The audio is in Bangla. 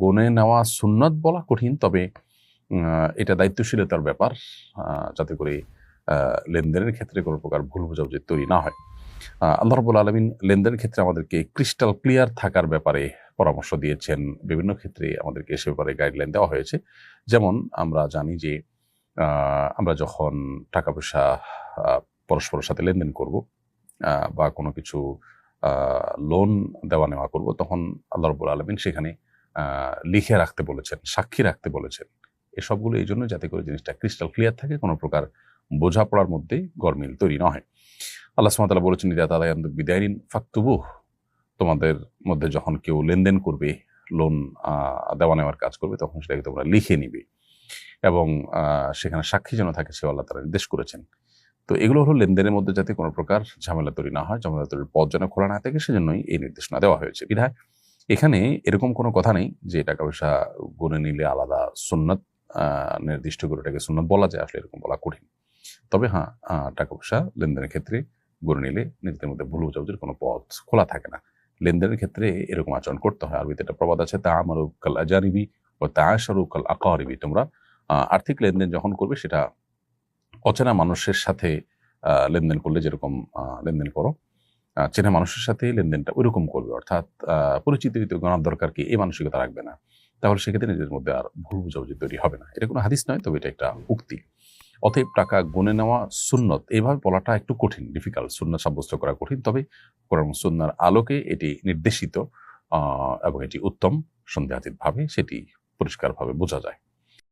গনে নেওয়া সুন্নত বলা কঠিন, তবে এটা দায়িত্বশীলতার ব্যাপার যাতে করে লেনদেনের ক্ষেত্রে কোনো প্রকার ভুল বোঝাবুঝি তৈরি না হয়। আল্লাহ রবুল আলমিন লেনদেনের ক্ষেত্রে আমাদেরকে ক্রিস্টাল ক্লিয়ার থাকার ব্যাপারে পরামর্শ দিয়েছেন। বিভিন্ন ক্ষেত্রে আমাদেরকে সে ব্যাপারে গাইডলাইন দেওয়া হয়েছে। যেমন আমরা জানি যে আমরা যখন টাকা পয়সা পরস্পরের সাথে লেনদেন করব বা কোনো কিছু লোন দেওয়া নেওয়া করব, তখন আল্লাহ রবুল আলমিন সেখানে লিখে রাখতে বলেছেন, সাক্ষী রাখতে বলেছেন। এসবগুলো এই জন্য যাতে করে জিনিসটা ক্রিস্টাল ক্লিয়ার থাকে, কোনো প্রকার বোঝাপড়ার মধ্যে গরমিল তৈরি না হয় আল্লাহ সুমাতালা বলেছেন, ইদা তাদা বিদায়রিন ফাক্তুবু তোমাদের মধ্যে যখন কেউ লেনদেন করবে লোন দেওয়া নেওয়ার কাজ করবে, তখন সেটাকে তোমরা লিখে নিবে। এবং সেখানে সাক্ষী যেন থাকে সে আল্লাহ তারা নির্দেশ করেছেন। তো এগুলো হলো লেনদেনের মধ্যে যাতে কোনো প্রকার ঝামেলা তৈরি না হয়, ঝামেলা তৈরির পথ যেন খোলা না থাকে, সেজন্যই এই নির্দেশনা দেওয়া হয়েছে। বিধায় এখানে এরকম কোনো কথা নেই যে টাকা পয়সা গুনে নিলে আলাদা সুন্নত নির্দিষ্ট করে এটাকে সুন্নত বলা যায়, আসলে এরকম বলা কঠিন। তবে হ্যাঁ টাকা পয়সা লেনদেনের ক্ষেত্রে গড়ে নিলে নিজেদের মধ্যে ভুল বোঝাবুঝির কোনো পথ খোলা থাকে না। লেনদেনের ক্ষেত্রে এরকম আচরণ করতে হয়। আরবিতে একটা প্রবাদ আছে, তা আমার কাল আজারিবি ও তা আশারু কাল আকারিবি। তোমরা আর্থিক লেনদেন যখন করবে, সেটা অচেনা মানুষের সাথে লেনদেন করলে যেরকম লেনদেন করো চেনা মানুষের সাথে লেনদেনটা ওইরকম করবে। অর্থাৎ পরিচিত গণার দরকার কি এই মানসিকতা রাখবে না। তাহলে সেক্ষেত্রে নিজের মধ্যে আর ভুল বুঝাবুঝি তৈরি হবে না। এটা কোনো হাদিস নয়, তবে এটা একটা উক্তি। অতএব টাকা গুনে নেওয়া সুন্নত। এভাবে বলাটা একটু কঠিন ডিফিকাল্ট সুন্নত সাব্যস্ত করা কঠিন, তবে কোরআন সুন্নার আলোকে এটি নির্দেশিত এবং এটি উত্তম, সন্দেহাতীতভাবে সেটি পরিষ্কারভাবে বোঝা যায়।